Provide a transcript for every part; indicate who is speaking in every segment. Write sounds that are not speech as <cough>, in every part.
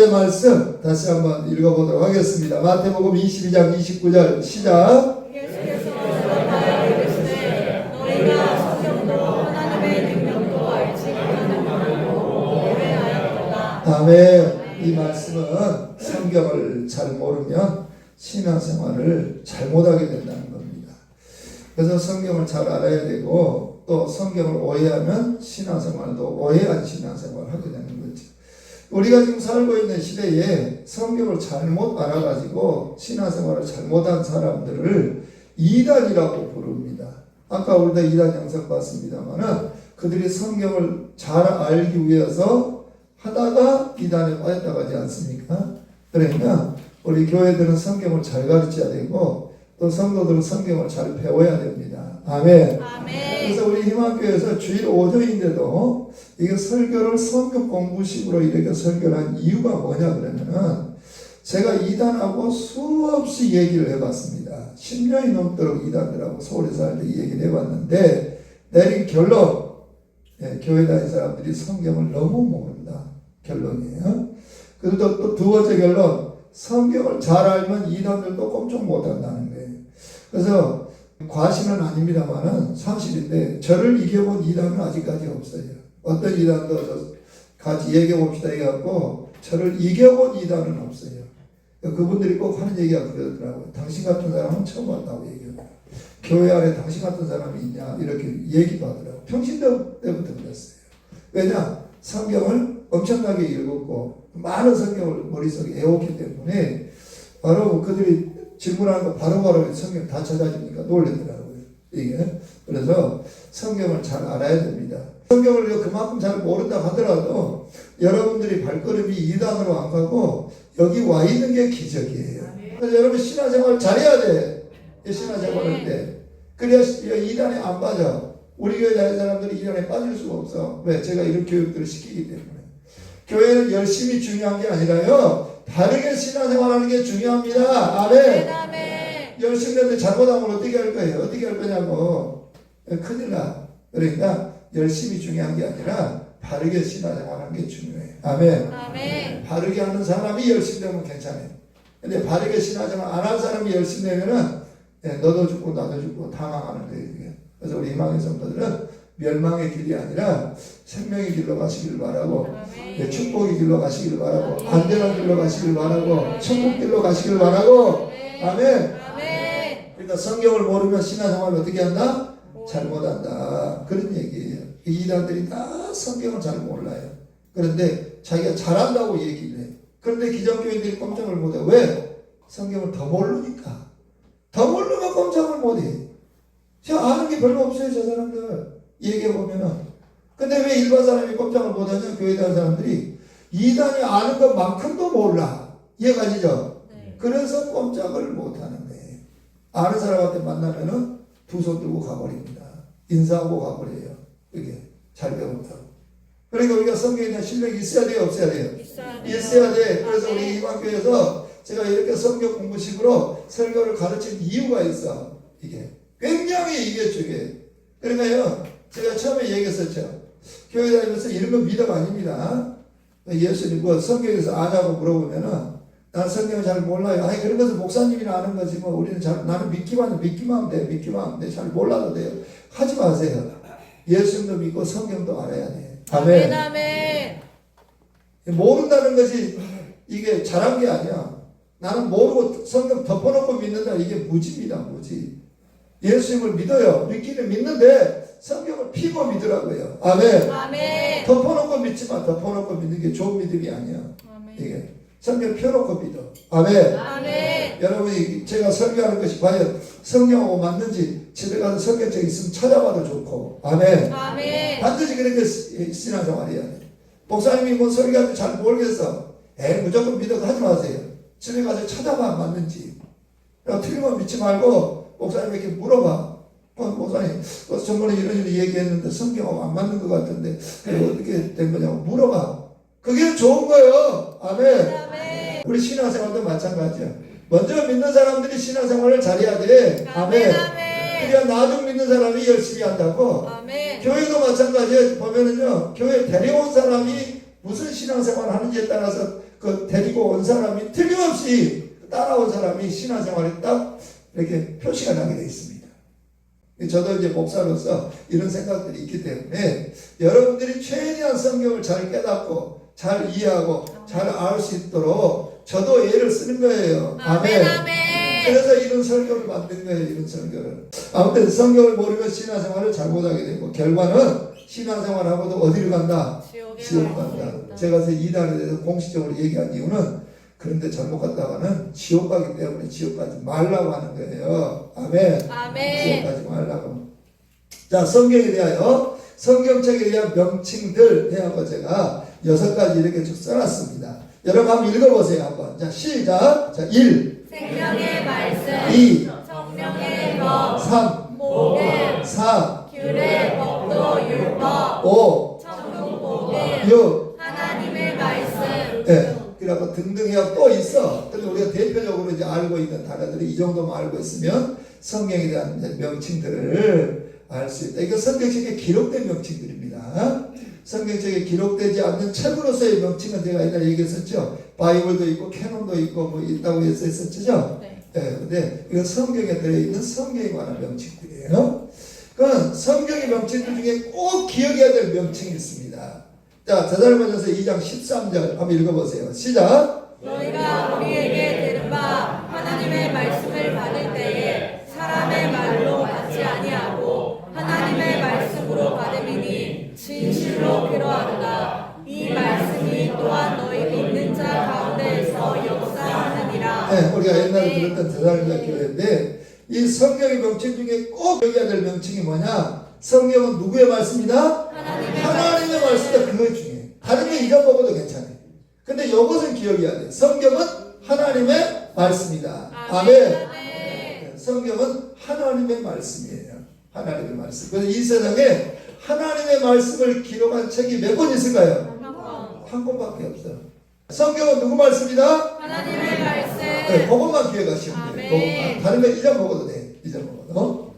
Speaker 1: 오늘의 말씀 다시 한번 읽어보도록 하겠습니다. 마태복음 22장 29절 시작. 아멘. 이 말씀은 성경을 잘 모르면 신앙생활을 잘못하게 된다는 겁니다. 그래서 성경을 잘 알아야 되고 또 성경을 오해하면 신앙생활도 오해한 신앙생활을 하게 되는 거죠. 우리가 지금 살고 있는 시대에 성경을 잘못 알아가지고 신앙생활을 잘못한 사람들을 이단이라고 부릅니다. 아까 우리가 이단 영상 봤습니다만은 그들이 성경을 잘 알기 위해서 하다가 이단에 빠졌다고 하지 않습니까? 그러니까 우리 교회들은 성경을 잘 가르쳐야 되고 또 성도들은 성경을 잘 배워야 됩니다. 아멘.
Speaker 2: 아멘.
Speaker 1: 그래서 우리 희망교회에서 주일 오전인데도 이게 설교를 성경 공부식으로 이렇게 설교를 한 이유가 뭐냐 그러면은 제가 이단하고 수없이 얘기를 해봤습니다. 10년이 넘도록 이단들하고 서울에 살때이 얘기를 해봤는데 내린 결론 예, 교회 다니는 사람들이 성경을 너무 모른다 결론이에요. 그리고 또 두 번째 결론 성경을 잘 알면 이단들도 꼼짝 못한다는. 그래서 과신은 아닙니다만은 사실인데 저를 이겨본 이단은 아직까지 없어요. 어떤 이단도 저 같이 얘기해 봅시다 해갖고 저를 이겨본 이단은 없어요. 그분들이 꼭 하는 얘기가 그러더라고요. 당신 같은 사람은 처음 봤다고 얘기해요. 교회 안에 당신 같은 사람이 있냐 이렇게 얘기도 하더라고요. 평신 때부터 그랬어요. 왜냐 성경을 엄청나게 읽었고 많은 성경을 머릿속에 외웠기 때문에 바로 그들이 질문하는 거 바로바로 성경 다 찾아주니까 놀라더라고요. 이게 그래서 성경을 잘 알아야 됩니다. 성경을 그만큼 잘 모른다 하더라도 여러분들이 발걸음이 이단으로 안 가고 여기 와 있는 게 기적이에요. 그래서 여러분 신앙생활 잘해야 돼. 이 신앙생활 할 때. 그래야 이단에 안 빠져. 우리 교회 다니는 사람들이 이단에 빠질 수가 없어. 왜? 제가 이런 교육들을 시키기 때문에. 교회는 열심히 중요한 게 아니라요. 바르게 신앙생활하는 게 중요합니다. 아멘.
Speaker 2: 아멘.
Speaker 1: 열심히 잘못하면 어떻게 할 거예요? 어떻게 할 거냐고. 큰일 나. 그러니까 열심히 중요한 게 아니라 바르게 신앙생활하는 게 중요해요. 아멘.
Speaker 2: 아멘.
Speaker 1: 바르게 하는 사람이 열심히 되면 괜찮아요. 근데 바르게 신앙생활 안 하는 사람이 열심히 되면은 예, 너도 죽고 나도 죽고 당황하는 거예요. 그래서 우리 희망의 성도들은 멸망의 길이 아니라 생명의 길로 가시길 바라고 예,
Speaker 2: 아멘.
Speaker 1: 축복의 길로 가시길 바라고 안전한 길로 가시길 바라고 천국 길로 가시길 바라고 아멘. 그러니까 성경을 모르면 신앙생활을 어떻게 한다? 잘못한다. 그런 얘기예요. 이 이단들이 다 성경을 잘 몰라요. 그런데 자기가 잘한다고 얘기를 해. 그런데 기존교인들이 꼼짝을 못해. 왜? 성경을 더 모르니까. 더 모르면 꼼짝을 못해. 저 아는 게 별로 없어요, 저 사람들. 얘기해 보면은. 근데 왜 일반 사람이 꼼짝을 못하냐? 교회 다니는 사람들이 이단이 아는 것만큼도 몰라. 이해가 되죠?
Speaker 2: 네.
Speaker 1: 그래서 꼼짝을 못하는 거예요. 아는 사람한테 만나면은 두 손 들고 가버립니다. 인사하고 가버려요. 이게 잘 배운다고. 그러니까 우리가 성경에 대한 신뢰가 있어야 돼요, 없어야 돼요?
Speaker 2: 있어야.
Speaker 1: 있어야 돼. 그래서
Speaker 2: 아멘.
Speaker 1: 우리 이만교에서 제가 이렇게 성경 공부식으로 설교를 가르친 이유가 있어. 이게 굉장히 이게 중요해. 그러니까요, 제가 처음에 얘기했었죠. 교회 다니면서 이런 건 미덕 아닙니다. 예수님 뭐 성경에서 아냐고 물어보면은 난 성경을 잘 몰라요. 아니 그런 것은 목사님이나 아는 거지 뭐 우리는 잘 나는 믿기만 해 믿기만 하면 돼 믿기만 하면 돼 잘 몰라도 돼요. 하지 마세요. 예수님도 믿고 성경도 알아야 돼.
Speaker 2: 아멘.
Speaker 1: 아멘.
Speaker 2: 아멘.
Speaker 1: 모른다는 것이 이게 잘한 게 아니야. 나는 모르고 성경 덮어놓고 믿는다. 이게 무지입니다. 무지. 예수님을 믿어요. 믿기는 믿는데 성경을 피고 믿으라고요. 아멘.
Speaker 2: 아멘.
Speaker 1: 덮어놓고 믿지 마. 덮어놓고 믿는 게 좋은 믿음이 아니야.
Speaker 2: 아멘.
Speaker 1: 이게 성경 펴놓고 믿어. 아멘.
Speaker 2: 아멘.
Speaker 1: 여러분이 제가 설교하는 것이 과연 성경하고 맞는지 집에 가서 성경책 있으면 찾아봐도 좋고. 아멘.
Speaker 2: 아멘.
Speaker 1: 반드시 그렇게 시- 신앙생활해야 돼. 목사님이 뭐 설교하는지 잘 모르겠어. 에 무조건 믿어 하지 마세요. 집에 가서 찾아봐 맞는지. 틀리면 믿지 말고 목사님에게 물어봐. 어, 목사님, 어, 저번에 이런 이런 얘기했는데 성경하고 안 맞는 것 같은데 그게 어떻게 된 거냐고 물어봐. 그게 좋은 거예요. 아멘. 우리 신앙생활도 마찬가지야. 먼저 믿는 사람들이 신앙생활을 잘해야 돼.
Speaker 2: 아멘.
Speaker 1: 그래야 나중 믿는 사람이 열심히 한다고.
Speaker 2: 아멘.
Speaker 1: 교회도 마찬가지예요. 보면은요, 교회 데려온 사람이 무슨 신앙생활을 하는지에 따라서 그 데리고 온 사람이 틀림없이 따라온 사람이 신앙생활에 딱 이렇게 표시가 나게 돼 있습니다. 저도 이제 목사로서 이런 생각들이 있기 때문에 여러분들이 최대한 성경을 잘 깨닫고 잘 이해하고 잘 알 수 있도록 저도 애를 쓰는 거예요.
Speaker 2: 아멘, 아멘.
Speaker 1: 그래서 이런 설교를 만든 거예요. 이런 설교를. 아무튼 성경을 모르면 신앙생활을 잘 못하게 되고 결과는 신앙생활하고도 어디로 간다?
Speaker 2: 지옥에
Speaker 1: 지옥
Speaker 2: 갈
Speaker 1: 간다. 제가 그래서 이단에 대해서 공식적으로 얘기한 이유는 그런데 잘못 갔다가는 지옥 가기 때문에 지옥 가지 말라고 하는 거예요. 아멘. 지옥
Speaker 2: 아멘.
Speaker 1: 가지 말라고. 자, 성경에 대하여 성경책에 대한 명칭들 해하고 제가 여섯 가지 이렇게 쭉 써놨습니다. 여러분 한번 읽어보세요. 한번. 자, 시작. 자, 1,
Speaker 2: 생명의 말씀,
Speaker 1: 2,
Speaker 2: 성령의 법,
Speaker 1: 3,
Speaker 2: 복음,
Speaker 1: 4,
Speaker 2: 규례, 법도, 율법,
Speaker 1: 5,
Speaker 2: 천국 복음,
Speaker 1: 6,
Speaker 2: 하나님의 말씀,
Speaker 1: 예. 그리고 등등이야 또 있어. 근데 우리가 대표적으로 이제 알고 있는 단어들이 이 정도만 알고 있으면 성경에 대한 명칭들을 알 수 있다. 이거 성경책에 기록된 명칭들입니다. 성경책에 기록되지 않는 책으로서의 명칭은 제가 옛날에 얘기했었죠. 바이블도 있고 캐논도 있고 뭐 있다고 해서 했었죠.
Speaker 2: 네.
Speaker 1: 예, 근데 이건 성경에 들어있는 성경에 관한 명칭들이에요. 그건 성경의 명칭들 중에 꼭 기억해야 될 명칭이 있습니다. 자, 대살로전서 2장 13절 한번 읽어보세요. 시작.
Speaker 2: 너희가 우리에게 들은 바 하나님의 말씀을 받을 때에 사람의 말로 받지 아니하고 하나님의 말씀으로 받음이니 진실로 그러하도다. 이 말씀이 또한 너희 믿는 자 가운데에서 역사하느니라.
Speaker 1: 네, 우리가 옛날에
Speaker 2: 네.
Speaker 1: 들었던 대살로전 교회인데 이 성경의 명칭 중에 꼭 기억해야 될 명칭이 뭐냐? 성경은 누구의 말씀이다?
Speaker 2: 하나님의
Speaker 1: 하나님의. 그거 중요해. 다른 게 잊어먹어도 괜찮아요. 근데 이것은 기억해야 돼. 성경은 하나님의 말씀이다. 아멘.
Speaker 2: 아멘.
Speaker 1: 성경은 하나님의 말씀이에요. 하나님의 말씀. 그래서 이 세상에 하나님의 말씀을 기록한 책이 몇 권 있을까요?
Speaker 2: 한
Speaker 1: 권밖에 없어요. 성경은 누구 말씀이다?
Speaker 2: 하나님의 말씀.
Speaker 1: 네, 그것만 기억하시면 돼요. 다른 건 잊어먹어도 돼. 잊어먹어도.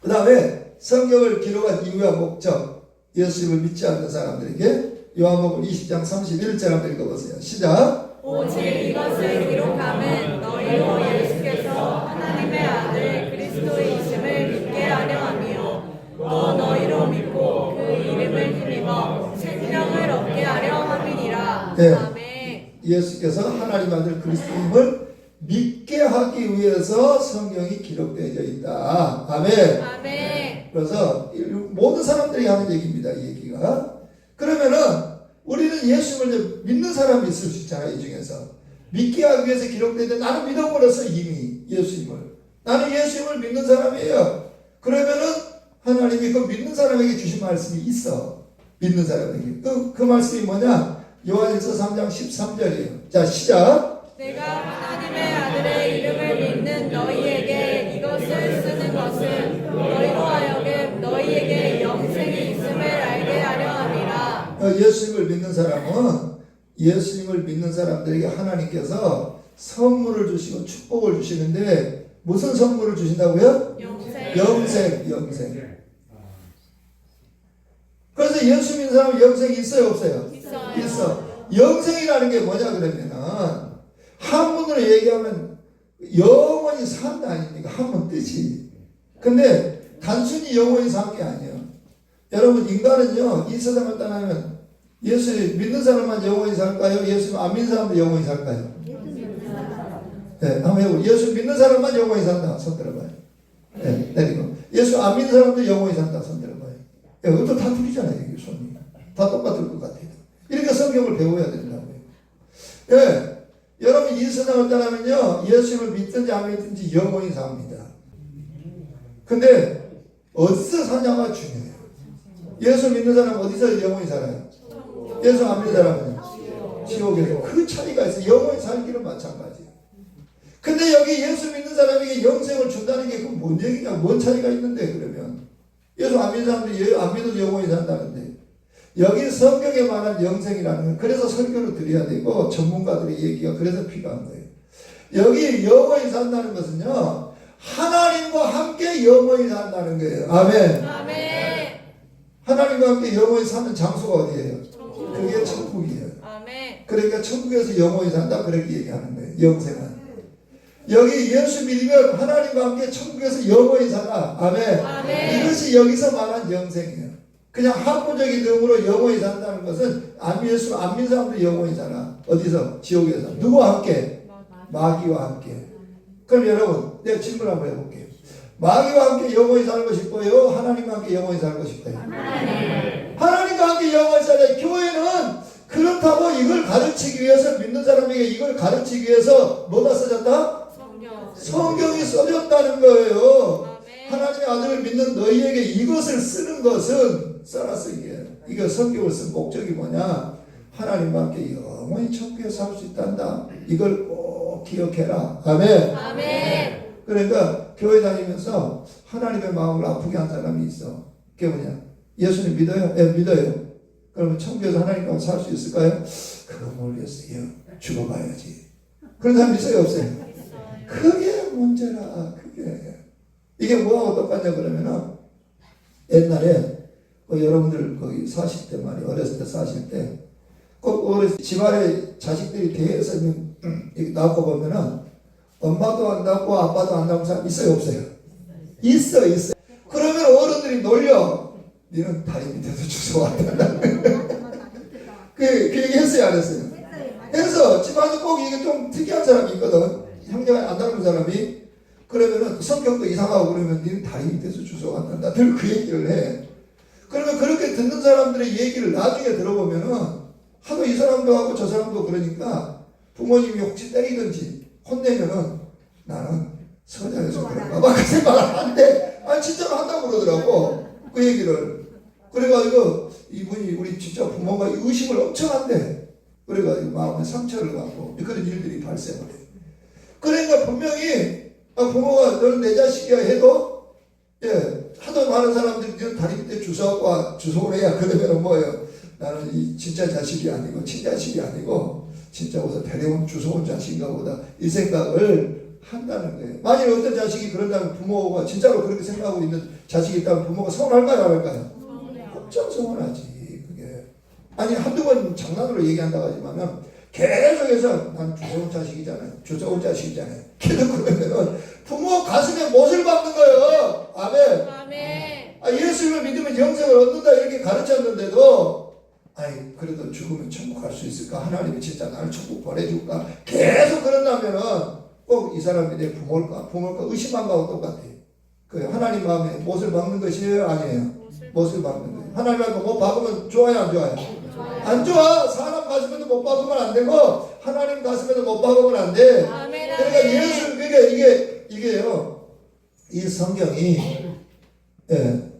Speaker 1: 그 다음에 성경을 기록한 이유와 목적, 예수님을 믿지 않는 사람들에게 요한복음 20장 31절 한번 읽어보세요. 시작.
Speaker 2: 오직 이것을 기록함은 너희로 예수께서 하나님의 아들 그리스도이심을 믿게 하려 함이요 또 너희로 믿고 그 이름을 힘입어 생명을 얻게 하려 함이니라
Speaker 1: 네.
Speaker 2: 아멘
Speaker 1: 예수께서 하나님 아들 그리스도임을 믿게 하기 위해서 성경이 기록되어 있다. 아멘.
Speaker 2: 아멘
Speaker 1: 그래서 이 모든 사람들이 하는 얘기입니다. 이 얘기가. 그러면은 우리는 이제 믿는 사람이 있을 수 있잖아요. 이 중에서. 믿게 하기 위해서 기록되는데 나는 믿어버렸어 이미 예수님을. 나는 예수님을 믿는 사람이에요. 그러면은 하나님이 그 믿는 사람에게 주신 말씀이 있어. 믿는 사람에게. 그, 그 말씀이 뭐냐? 요한일서 3장 13절이에요. 자, 시작.
Speaker 2: 내가
Speaker 1: 예수님을 믿는 사람은 예수님을 믿는 사람들에게 하나님께서 선물을 주시고 축복을 주시는데 무슨 선물을 주신다고요?
Speaker 2: 영생
Speaker 1: 영생, 영생. 그래서 예수 믿는 사람은 영생이 있어요, 없어요?
Speaker 2: 있어요
Speaker 1: 있어. 영생이라는 게 뭐냐 그러면은 한문으로 얘기하면 영원히 산다 아닙니까? 한문 뜻이. 근데 단순히 영원히 산 게 아니에요. 여러분 인간은요 이 세상을 떠나면 예수 믿는 사람만 영원히 살까요? 예수 안 믿는 사람도 영원히 살까요? 네, 한번 해보. 예수 믿는 사람만 영원히 산다. 손 들어봐요. 네, 내리고 예수 안 믿는 사람도 영원히 산다. 손 들어봐요. 예, 이것도 다 둘이잖아요. 이게 손이 다 똑같을 것 같아요. 이렇게 성경을 배워야 된다고요. 예, 여러분 이 세상을 떠나면요 예수님을 믿든지 안 믿든지 영원히 삽니다. 근데 어디서 사냐가 중요해요. 예수 믿는 사람 어디서 영원히 살아요? 예수 안 믿는 사람은 지옥에서 그 차이가 있어. 요 영원히 살기는 마찬가지예요. 근데 여기 예수 믿는 사람에게 영생을 준다는 게 그건 뭔 얘기냐? 뭔 차이가 있는데 그러면 예수 안 믿는 사람들이 예- 안 믿어도 영원히 산다는데 여기 성경에 말한 영생이라는 건 그래서 설교를 드려야 되고 전문가들의 얘기가 그래서 필요한 거예요. 여기 영원히 산다는 것은요 하나님과 함께 영원히 산다는 거예요. 아멘.
Speaker 2: 아멘
Speaker 1: 하나님과 함께 영원히 사는 장소가 어디예요? 그게 천국이에요.
Speaker 2: 아멘
Speaker 1: 그러니까 천국에서 영원히 산다 그렇게 얘기하는 거예요. 영생은. 여기 예수 믿으면 하나님과 함께 천국에서 영원히 살아. 아멘.
Speaker 2: 아멘.
Speaker 1: 이것이 여기서 말한 영생이에요. 그냥 학구적인 의미로 영원히 산다는 것은 안 예수 안 믿는 사람도 영원히 살아. 어디서? 지옥에서. 누구와 함께? 마귀와 함께. 그럼 여러분, 내가 질문 한번 해볼게요. 마귀와 함께 영원히 살고 싶어요? 하나님과 함께 영원히 살고 싶어요? 하나님과 함께 영원히 살아요. 교회는 그렇다고 이걸 가르치기 위해서 믿는 사람에게 이걸 가르치기 위해서 뭐가 써졌다?
Speaker 2: 성경.
Speaker 1: 성경이 써졌다는 거예요.
Speaker 2: 아멘.
Speaker 1: 하나님의 아들을 믿는 너희에게 이것을 쓰는 것은 써놨어 이게. 이거 성경을 쓴 목적이 뭐냐? 하나님과 함께 영원히 천국에 살 수 있단다. 이걸 꼭 기억해라. 아멘.
Speaker 2: 아멘.
Speaker 1: 그러니까 교회 다니면서 하나님의 마음을 아프게 한 사람이 있어. 그게 뭐냐? 예수님 믿어요? 예, 믿어요. 그러면 천국에서 하나님과 살 수 있을까요? 그거 모르겠어요. 죽어봐야지. 그런 사람 있어요? 없어요? 그게 문제라. 그게. 이게 뭐하고 똑같냐 그러면은 옛날에 그 여러분들 거기 사실 때 말이에요. 어렸을 때 사실 때. 꼭 어렸을 때 집안에 자식들이 대해서 이렇게 낳고 보면은 엄마도 안 낳고 아빠도 안 낳은 사람 있어요? 없어요? 있어, 있어. 그러면 어른들이 놀려. 니는 다리 밑에서 주워 왔다. 그, 그 얘기 했어요? 안 했어요? 그래서 집안에 꼭 이게 좀 특이한 사람이 있거든. 형제가 안 닮은 사람이. 그러면은 성격도 이상하고 그러면 니는 다리 밑에서 주워 왔다. 늘 그 얘기를 해. 그러면 그렇게 듣는 사람들의 얘기를 나중에 들어보면은 하도 이 사람도 하고 저 사람도 그러니까 부모님이 혹시 때리든지 혼내면은 나는 서자에서 그런가 봐. 그 생각을 한대. 아, 진짜로 한다고 그러더라고. 그 얘기를. 그래가지고 이분이 우리 진짜 부모가 의심을 엄청 한대. 그래가지고 마음에 상처를 받고 그런 일들이 발생을 해. 그러니까 분명히 아, 부모가 너는 내 자식이야 해도 예 하도 많은 사람들이 너는 다리 밑에 주워갖고 주소를 해야 그러면은 뭐예요? 나는 이 진짜 자식이 아니고 친자식이 아니고 진짜 어디서 데려온 주워온 자식인가 보다 이 생각을 한다는 거예요. 만일 어떤 자식이 그런다면 부모가 진짜로 그렇게 생각하고 있는 자식이 있다면 부모가 서운할까요? 안 할까요? 엄청 서운하지. 그게. 아니 한두 번 장난으로 얘기한다고 하지만은 계속해서 난 주워온 자식이잖아요. 주워온 자식이잖아요. <laughs> 계속 그러면은 부모 가슴에 못을 박는 거예요. 아멘.
Speaker 2: 아멘.
Speaker 1: 아, 예수님을 믿으면 영생을 얻는다 이렇게 가르쳤는데도 아니 그래도 죽으면 천국 갈 수 있을까? 하나님이 진짜 나를 천국 보내줄까? 계속 그런다면은 꼭 이 사람이 내 부모일까? 부모일까? 의심한 거하고 똑같아. 그 하나님 마음에 못을 박는 것이에요 아니에요 못을 박는 거예요 하나님한테 못 박으면 좋아요 안 좋아요 안 좋아 사람 가슴에도 못 박으면 안 되고 하나님 가슴에도 못 박으면 안돼
Speaker 2: 아멘.
Speaker 1: 그러니까 예수 그러니까 이게 이게요 이 성경이 예,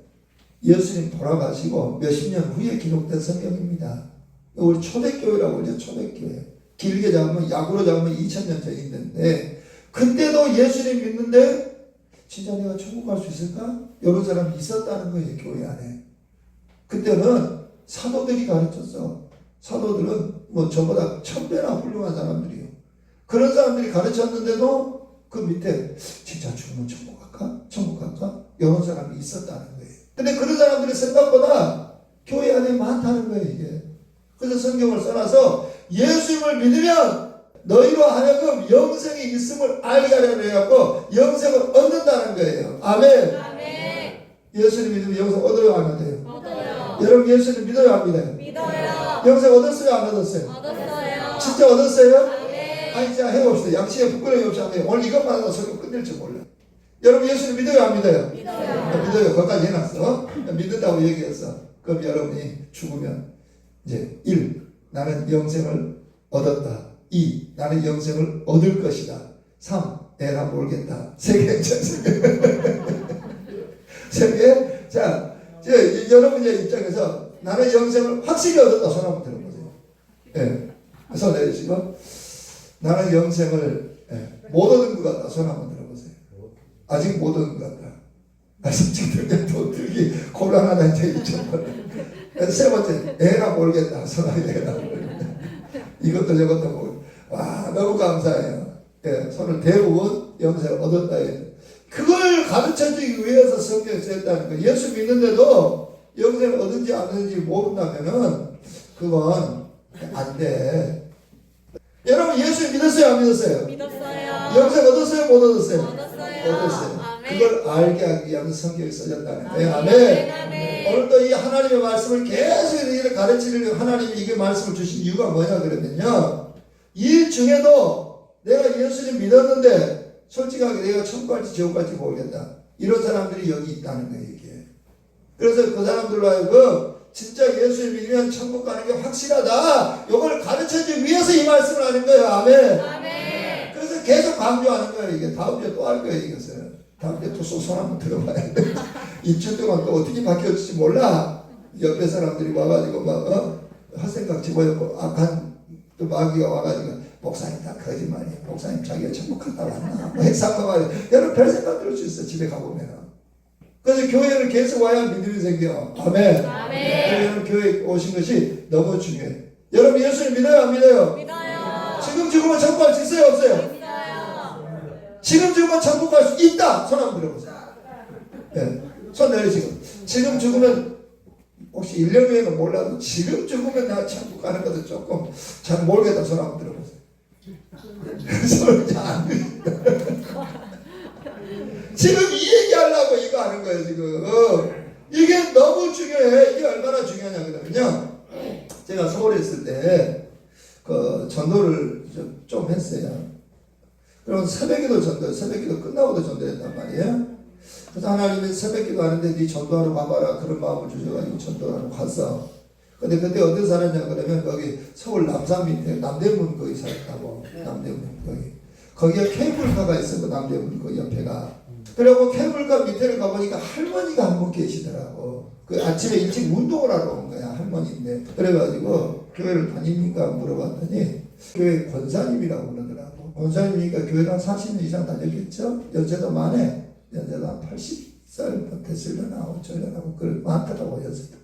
Speaker 1: 예수님 돌아가시고 몇십 년 후에 기록된 성경입니다. 우리 초대교회라고 그러죠 초대교회. 길게 잡으면 약으로 잡으면 2000년 전인데 그때도 예수님 믿는데 진짜 내가 천국 갈 수 있을까? 이런 사람이 있었다는 거예요 교회 안에. 그때는 사도들이 가르쳤어. 사도들은 뭐 저보다 천 배나 훌륭한 사람들이요. 그런 사람들이 가르쳤는데도 그 밑에 진짜 죽으면 천국 갈까? 천국 갈까? 이런 사람이 있었다는 거예요. 근데 그런 사람들이 생각보다 교회 안에 많다는 거예요, 이게. 그래서 성경을 써놔서 예수님을 믿으면 너희로 하여금 영생이 있음을 알게 하려고 해갖고 영생을 얻는다는 거예요. 아멘.
Speaker 2: 아멘.
Speaker 1: 예수님 믿으면 영생 얻어요, 안 얻어요?
Speaker 2: 얻어요.
Speaker 1: 여러분 예수님 믿어요, 안 믿어요?
Speaker 2: 믿어요.
Speaker 1: 영생 얻었어요, 안 얻었어요?
Speaker 2: 얻었어요.
Speaker 1: 진짜 얻었어요?
Speaker 2: 아멘.
Speaker 1: 아니 진짜 해봅시다. 양심에 부끄러움이 없이 하면 오늘 이것만 하고 설교 끝낼 줄 몰라. 여러분 예수님 믿어요 안 믿어요?
Speaker 2: 믿어요.
Speaker 1: 믿어요. 거기까지 해놨어. 믿는다고 얘기했어. 그럼 여러분이 죽으면 이제 1. 나는 영생을 얻었다. 2. 나는 영생을 얻을 것이다. 3. 내가 모르겠다. 세 개, 세 개. 자, 이제 여러분의 입장에서 나는 영생을 확실히 얻었다. 손 한번 들어보세요. 예. 손 내리시고. 나는 영생을 예, 못 얻은 것 같다. 손 한번 들어보세요. 아직 못 얻은 것 같다. 아, 솔직히 돈 들기 곤란하다 이제 이제 세 번째 내가 모르겠다. 손을 내가 모르겠다. 이것도 저것도 모르. 와 너무 감사해요. 예, 손을 대부분 영생을 얻었다. 해. 그걸 가르쳐 주기 위해서 성경에 쓰였다는 거. 예수 믿는데도 영생을 얻은지 안 얻은지 모른다면은 그건 안 돼. 예수님 믿었어요? 안 믿었어요?
Speaker 2: 믿었어요.
Speaker 1: 영생 얻었어요? 못 얻었어요?
Speaker 2: 얻었어요.
Speaker 1: 얻었어요.
Speaker 2: 아멘.
Speaker 1: 그걸 알게 하기 위한 성경이 써졌다는 거예요.
Speaker 2: 아멘.
Speaker 1: 아멘.
Speaker 2: 아멘.
Speaker 1: 오늘도 이 하나님의 말씀을 계속 이렇게 가르치는 하나님이 이게 말씀을 주신 이유가 뭐냐 그러면요. 이 중에도 내가 예수님 믿었는데 솔직하게 내가 천국 갈지 지옥 갈지 모르겠다. 이런 사람들이 여기 있다는 거예요, 이게. 그래서 그 사람들로 하여금 진짜 예수를 믿으면 천국 가는 게 확실하다. 이걸 가르쳐주기 위해서 이 말씀을 하는 거예요. 아멘.
Speaker 2: 아멘.
Speaker 1: 그래서 계속 강조하는 거예요. 이게 다음 주에 또 할 거예요. 이것을 다음 주에 또손 한번 들어봐야 돼. <laughs> 이주 동안 또 어떻게 바뀌었을지 몰라. 옆에 사람들이 와가지고 막 어? 헛생각 집어였고 악한 또 마귀가 와가지고 목사님 다 거짓말이야. 목사님 자기가 천국 갔다 왔나? 뭐 핵상가 말이야. 여러분 별 생각 들을 수 있어. 집에 가보면. 그래서 교회를 계속 와야 믿음이 생겨. 아멘.
Speaker 2: 아멘.
Speaker 1: 여러분 교회 오신 것이 너무 중요해. 여러분 예수님 믿어요? 안 믿어요?
Speaker 2: 믿어요.
Speaker 1: 지금 죽으면 천국 갈 수 있어요? 없어요?
Speaker 2: 믿어요.
Speaker 1: 지금 죽으면 천국 갈 수 있다. 손 한번 들어보세요. 예. 손 내리시고. 지금 죽으면 혹시 1년 후에는 몰라도 지금 죽으면 나 천국 가는 것도 조금 잘 모르겠다. 손 한번 들어보세요. 손을 <laughs> 안 지금 이 얘기하려고 이거 하는 거예요, 지금. 이게 너무 중요해. 이게 얼마나 중요하냐 그러면요. 제가 서울에 있을 때, 그, 전도를 좀- 좀 했어요. 그럼 새벽기도 전도, 새벽기도 끝나고도 전도했단 말이에요. 그래서 하나님이 새벽 기도 하는데 네 전도하러 가봐라. 그런 마음을 주셔가지고 전도하러 갔어. 근데 그때 어떤 살았냐 그러면 거기 서울 남산 밑에 남대문 거기 살았다고. 남대문 거기. 거기에 케이블카가 있어 그 남대문 그 옆에가. 그리고 케이블카 밑에를 가보니까 할머니가 한 분 계시더라고. 그 아침에 일찍 운동을 하러 온 거야 할머니인데. 그래가지고 교회를 다닙니까 물어봤더니 교회 권사님이라고 그러더라고. 권사님이니까 교회를 한 40년 이상 다녔겠죠? 연세도 많네 한 80살 됐으려나 어쩌려나 그 많더라고 연세도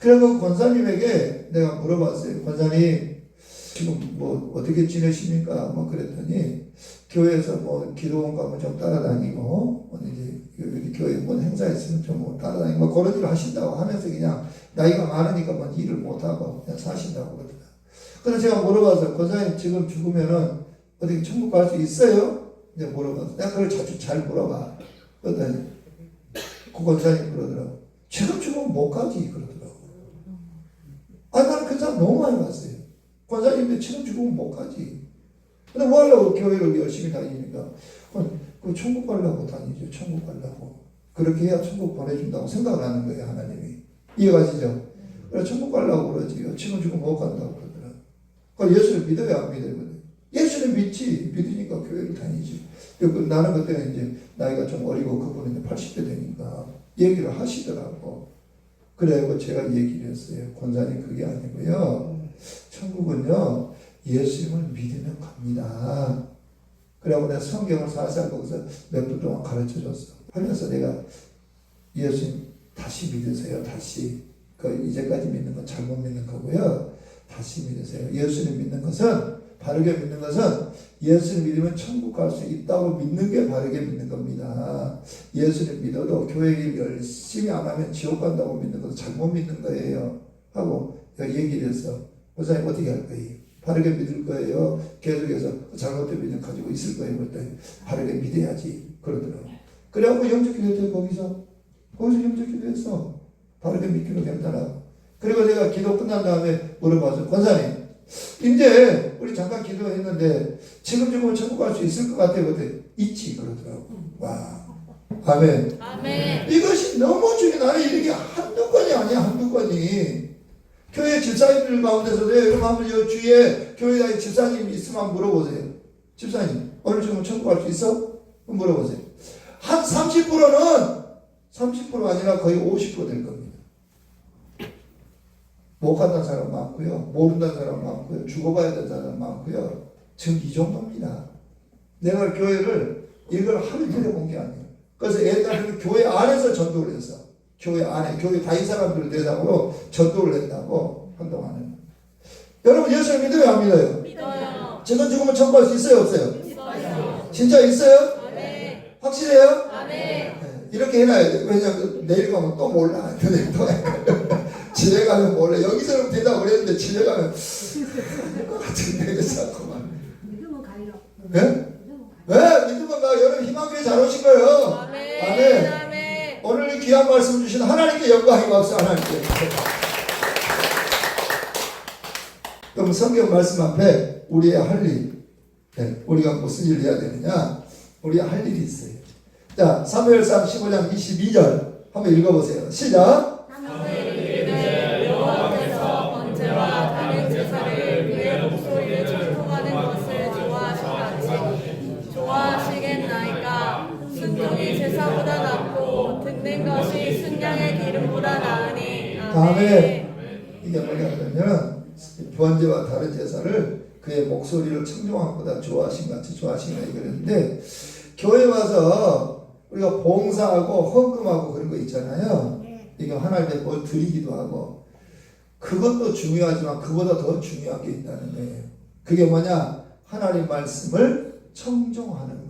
Speaker 1: 그래서 권사님에게 내가 물어봤어요 권사님 지금 뭐 어떻게 지내십니까 뭐 그랬더니 교회에서 뭐 기도원 가면 좀 따라다니고 어디 이제 교회 뭐 행사 있으면 좀뭐 따라다니고 뭐 그런 일을 하신다고 하면서 그냥 나이가 많으니까 뭐 일을 못 하고 그냥 사신다고 그러더라. 그래서 제가 물어봐서 권사님 지금 죽으면은 어디 천국 갈 수 있어요? 이제 물어봐서 내가 그걸 자주 잘 물어봐. 그랬더니 그 권사님 그러더라고. 지금 죽으면 못 가지 그러더라고. 아 나는 그 사람 너무 많이 봤어요. 권사님들 지금 죽으면 못 가지. 근데 뭐 하려고 교회를 열심히 다니니까 어, 그 천국 가려고 다니죠. 천국 가려고. 그렇게 해야 천국 보내준다고 생각을 하는 거예요. 하나님이. 이해가시죠? 그래 천국 가려고 그러지. 지금 죽으면 못 간다고 그러더라. 그 예수를 믿어요? 안 믿어요? 예수를 믿지. 믿으니까 교회를 다니지. 그리고 나는 그때 이제 나이가 좀 어리고 그분은 이제 80대 되니까 얘기를 하시더라고. 그래고 제가 얘기를 했어요. 권사님 그게 아니고요. 천국은요, 예수님을 믿으면 갑니다. 그래고 내가 성경을 살살 거기서 몇 분 동안 가르쳐 줬어. 하면서 내가 예수님 다시 믿으세요. 다시. 그 이제까지 믿는 건 잘못 믿는 거고요. 다시 믿으세요. 예수님 믿는 것은 바르게 믿는 것은 예수님 믿으면 천국 갈 수 있다고 믿는 게 바르게 믿는 겁니다. 예수님 믿어도 교회 일 열심히 안 하면 지옥 간다고 믿는 것은 잘못 믿는 거예요. 하고 얘기를 했어. 목사님 어떻게 할 거예요? 바르게 믿을 거예요. 계속해서 잘못된 믿음 가지고 있을 거예요. 그랬더니 바르게 믿어야지. 그러더라고. 그래갖고 영적 기도했대 거기서. 거기서 영적 기도했어. 바르게 믿기로 결단하고. 그리고 내가 기도 끝난 다음에 물어봐서 권사님 이제 우리 잠깐 기도했는데 지금 죽으면 천국 갈 수 있을 것 같아요. 그때 있지 그러더라고. 와. 아멘.
Speaker 2: 아멘.
Speaker 1: 이것이 너무 중요해. 나는 이게 한두 건이 아니야, 한두 건이. 교회 집사님들 가운데서도 여러분 한번 여 주위에 교회 다니 집사님 있으면 한번 물어보세요. 집사님, 오늘 지금 천국 갈 수 있어? 한번 물어보세요. 한 30%는 30% 아니라 거의 50%될 겁니다. 못 간다는 사람 많고요. 모른다는 사람 많고요. 죽어봐야 되는 사람 많고요. 지금 이 정도입니다. 내가 교회를 이걸 하루 이틀에 본게 아니에요. 그래서 옛날에는 교회 안에서 전도를 했어. 교회 안에, 교회 다인 사람들을 대상으로 전도를 했다고, 한동안은. 여러분, 예수를 믿어요, 안 믿어요?
Speaker 2: 믿어요.
Speaker 1: 지금 죽으면 천국 갈수 있어요, 없어요?
Speaker 2: 있어요.
Speaker 1: 진짜 있어요?
Speaker 2: 아멘.
Speaker 1: 확실해요? 네, 이렇게 해놔야 돼. 왜냐면 내일 가면 또 몰라. <laughs> 또 집에 가면 몰라. 여기서는 대답을 했는데 집에 가면 것 같은데, 그래서 자꾸만. 예? 왜? 믿음은 가 여러분 희망교회 잘 오신 거예요.
Speaker 2: 아멘.
Speaker 1: 아멘.
Speaker 2: 아멘.
Speaker 1: 오늘 이 귀한 말씀 주신 하나님께 영광이 박수 하나님께. 그럼 성경 말씀 앞에 우리의 할 일, 네, 우리가 무슨 일을 해야 되느냐? 우리 할 일이 있어요. 자, 사무엘상 15장 22절 한번 읽어보세요. 시작.
Speaker 2: 제사보다 낫고 듣는 것이 순양의 기름보다 나으니
Speaker 1: 아멘. 이게 뭐냐 그러면 번제와 다른 제사를 그의 목소리를 청종한 것보다 좋아하신 것 같이 좋아하시나 그랬는데 교회 와서 우리가 봉사하고 헌금하고 그런 거 있잖아요. 이거 하나님께 뭘 드리기도 하고 그것도 중요하지만 그보다 더 중요한 게 있다는 거예요. 그게 뭐냐? 하나님 말씀을 청종하는 거.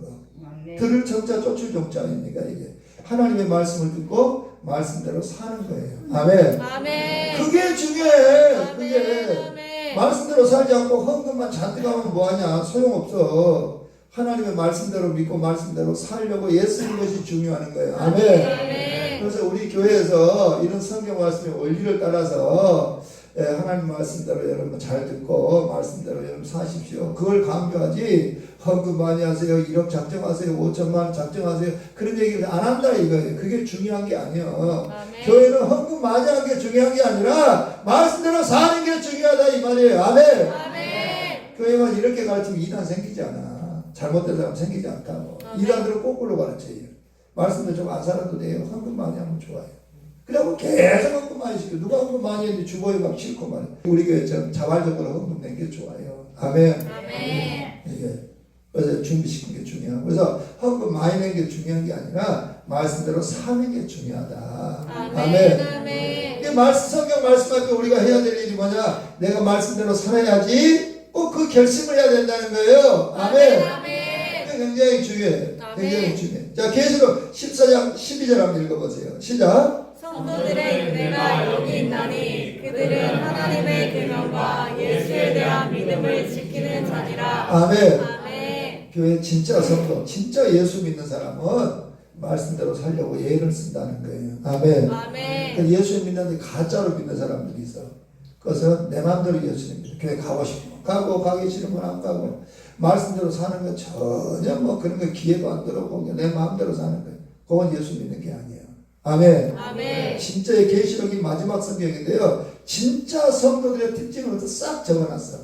Speaker 1: 들을 정자 쫓을 정자 아닙니까 이게 하나님의 말씀을 듣고 말씀대로 사는 거예요. 아멘.
Speaker 2: 아멘.
Speaker 1: 그게 중요해.
Speaker 2: 아멘.
Speaker 1: 그게
Speaker 2: 아멘.
Speaker 1: 말씀대로 살지 않고 헌금만 잔뜩 하면 뭐하냐 소용없어. 하나님의 말씀대로 믿고 말씀대로 살려고 예쓰는 것이 중요한 거예요. 아멘.
Speaker 2: 아멘.
Speaker 1: 그래서 우리 교회에서 이런 성경 말씀의 원리를 따라서 예, 하나님 말씀대로 여러분 잘 듣고 말씀대로 여러분 사십시오. 그걸 강조하지 헌금 많이 하세요. 1억 작정하세요. 5천만 원 작정하세요. 그런 얘기를 안 한다 이거예요. 그게 중요한 게 아니에요.
Speaker 2: 아멘.
Speaker 1: 교회는 헌금 많이 하는 게 중요한 게 아니라 말씀대로 사는 게 중요하다 이 말이에요. 아멘.
Speaker 2: 아멘.
Speaker 1: 교회만 이렇게 가르치면 이단 생기지 않아. 잘못된 사람 생기지 않다고.
Speaker 2: 아멘.
Speaker 1: 이단들은 거꾸로 가르쳐요. 말씀도 좀 안 살아도 돼요. 헌금 많이 하면 좋아요. 그래갖고 계속 헌금 많이 시켜. 누가 헌금 많이 했는데 주보에 막 싣고 말이야. 우리 교회 좀 자발적으로 헌금 낸 게 좋아요. 아멘.
Speaker 2: 아멘.
Speaker 1: 이게 그래서 준비시킨 게 중요하고 그래서 헌금 많이 낸 게 중요한 게 아니라 말씀대로 사는 게 중요하다.
Speaker 2: 아멘. 아멘.
Speaker 1: 이 말씀 성경 말씀할 때 우리가 해야 될 일이 뭐냐? 내가 말씀대로 살아야지. 꼭 그 결심을 해야 된다는 거예요. 아멘.
Speaker 2: 아멘.
Speaker 1: 이게 굉장히 중요해.
Speaker 2: 아멘.
Speaker 1: 굉장히 중요해. 자, 계시록 14장 12절 한번 읽어보세요. 시작.
Speaker 2: 성도들의 은혜가 여기 있나니 그들은 하나님의 계명과 예수에 대한 믿음을 지키는 자니라.
Speaker 1: 아멘.
Speaker 2: 아멘.
Speaker 1: 교회 진짜 성도, 진짜 예수 믿는 사람은 말씀대로 살려고 예를 쓴다는 거예요. 아멘.
Speaker 2: 아멘.
Speaker 1: 그 예수 믿는데 가짜로 믿는 사람들이 있어. 그래서 내 마음대로 예수님 믿어. 교회 가고 싶으면 가고 가기 싫으면 안 가고 말씀대로 사는 건 전혀 뭐 그런 거 기회도 안 들어보고 내 마음대로 사는 거예요. 그건 예수 믿는 게 아니에요. 아멘.
Speaker 2: 아멘.
Speaker 1: 진짜 의 계시록이 마지막 성경인데요. 진짜 성도들의 특징을 싹 적어놨어.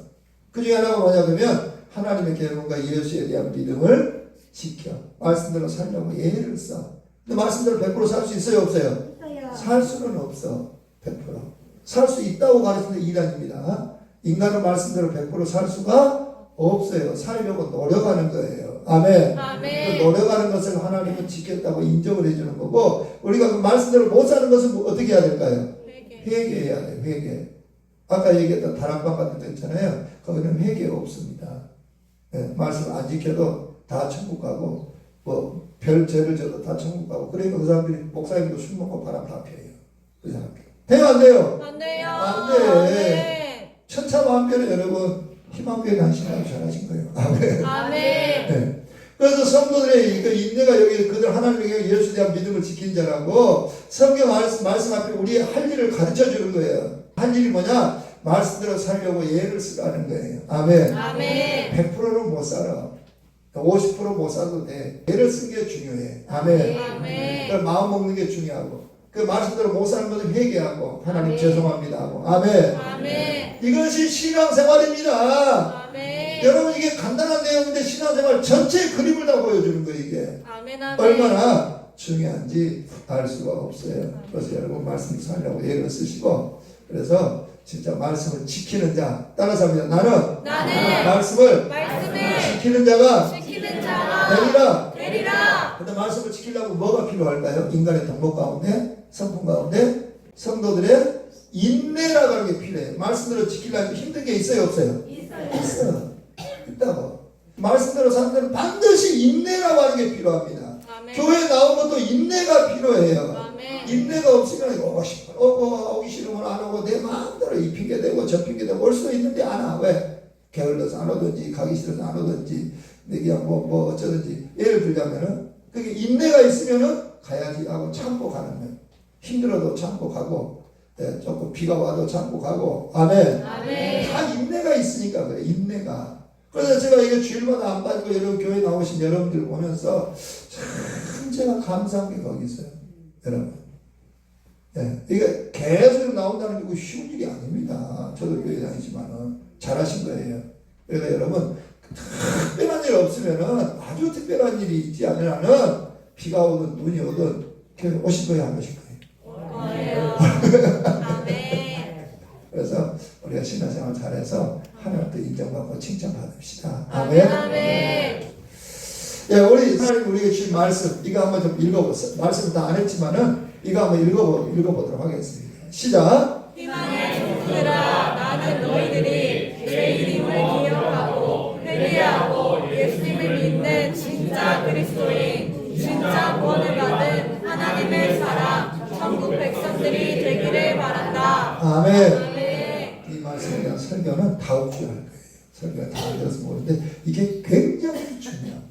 Speaker 1: 그 중에 하나가 뭐냐 그러면 하나님의 계명과 예수에 대한 믿음을 지켜. 말씀대로 살려고 예를 써. 근데 말씀대로 100%살 수 있어요 없어요? 살 수는 없어. 100%. 살 수 있다고 가르치는 이단입니다. 인간은 말씀대로 100%살 수가 없어요. 살려고 노력하는 거예요. 아멘. 그
Speaker 2: 아멘.
Speaker 1: 노력하는 것을 하나님은 지켰다고 인정을 해주는 거고 우리가 그 말씀대로 못 사는 것은 뭐 어떻게 해야 될까요?
Speaker 2: 회개.
Speaker 1: 회개해야 돼요. 회개. 아까 얘기했던 다락방 같은 데 있잖아요. 거기는 회개가 없습니다. 예, 말씀 안 지켜도 다 천국 가고 뭐 별 죄를 져도 다 천국 가고 그러니까 그 사람들이 목사님도 술 먹고 바람 다 피해요. 그 사람들. 돼요 안 돼요?
Speaker 2: 안 돼요.
Speaker 1: 안 돼.
Speaker 2: 아멘.
Speaker 1: 천차만별에 여러분 희망교회 하시라고 잘하신 거예요. <laughs> 아멘.
Speaker 2: 아멘.
Speaker 1: 네. 그래서 성도들의 그 인내가 여기 그들 하나님의 예수에 대한 믿음을 지킨 자라고 성경 말씀, 말씀 앞에 우리 할 일을 가르쳐 주는 거예요. 할 일이 뭐냐? 말씀대로 살려고 예를 쓰라는 거예요. 아멘.
Speaker 2: 아멘.
Speaker 1: 100%는 못 살아. 50%못 살도 돼. 예를 쓴게 중요해. 아멘.
Speaker 2: 아멘.
Speaker 1: 그 마음 먹는 게 중요하고 그 말씀대로 못 사는 것을 회개하고 하나님
Speaker 2: 아멘.
Speaker 1: 죄송합니다 하고 아멘.
Speaker 2: 아멘.
Speaker 1: 이것이 신앙생활입니다.
Speaker 2: 아멘.
Speaker 1: 여러분 이게 간단한 내용인데 신앙생활 전체 그림을 다 보여주는 거예요 이게
Speaker 2: 아멘. 아멘.
Speaker 1: 얼마나 중요한지 알 수가 없어요 그래서 여러분 말씀 살려고 예를 쓰시고 그래서 진짜 말씀을 지키는 자 따라서 합니다 나는
Speaker 2: 나는
Speaker 1: 말씀을
Speaker 2: 말씀을
Speaker 1: 지키는 자가
Speaker 2: 지키는 자가
Speaker 1: 되리라
Speaker 2: 되리라.
Speaker 1: 근데 말씀을 지키려면 뭐가 필요할까요? 인간의 덕목 가운데 성품 가운데 성도들의 인내라고 하는 게 필요해요 말씀대로 지키려면 힘든 게 있어요 없어요? 있어. 있다고. 말씀대로 사는 데는 반드시 인내라고 하는 게 필요합니다.
Speaker 2: 아멘.
Speaker 1: 교회 나온 것도 인내가 필요해요.
Speaker 2: 아멘.
Speaker 1: 인내가 없으면 오고 싶어. 어, 어, 오기 싫으면 안 오고 내 마음대로 이 핑계 대고 저 핑계 대고 올 수도 있는데 안 와. 왜? 게을러서 안 오든지 가기 싫어서 안 오든지 내가 뭐, 뭐 어쩌든지 예를 들자면은 그게 인내가 있으면은 가야지 하고 참고 가는 거예요. 힘들어도 참고 가고 예, 조금 비가 와도 참고 가고 아멘.
Speaker 2: 아멘.
Speaker 1: 다 인내가 있으니까 그래 인내가. 그래서 제가 이게 주일마다 안 빠지고 여러분 교회 나오신 여러분들 보면서 참 제가 감사한 게 거기 있어요. 여러분. 예, 이게 계속 나온다는 게 쉬운 일이 아닙니다. 저도 교회 다니지만은 잘하신 거예요. 그러니까 여러분 특별한 일 없으면은 아주 특별한 일이 있지 않으면은 비가 오든 눈이 오든 교회 오실 거예요, 안 오실 거예요.
Speaker 2: 아멘.
Speaker 1: 그래서 우리가 신앙생활 잘해서 하나님도 인정받고 칭찬받읍시다.
Speaker 2: 아멘.
Speaker 1: 아멘.
Speaker 2: 아멘.
Speaker 1: 예, 우리 하나님 우리에게 주신 말씀 이거 한번 좀 읽어보세요. 말씀 다 안 했지만은 이거 한번 읽어보 읽어보도록 하겠습니다. 시작.
Speaker 2: 희망의 종들아 나는 너희들이
Speaker 1: 아멘. 이 말씀에 대한 설교는 다음 주에 할 거예요. 설교가 다 들어서 모르는데 이게 굉장히 중요합니다.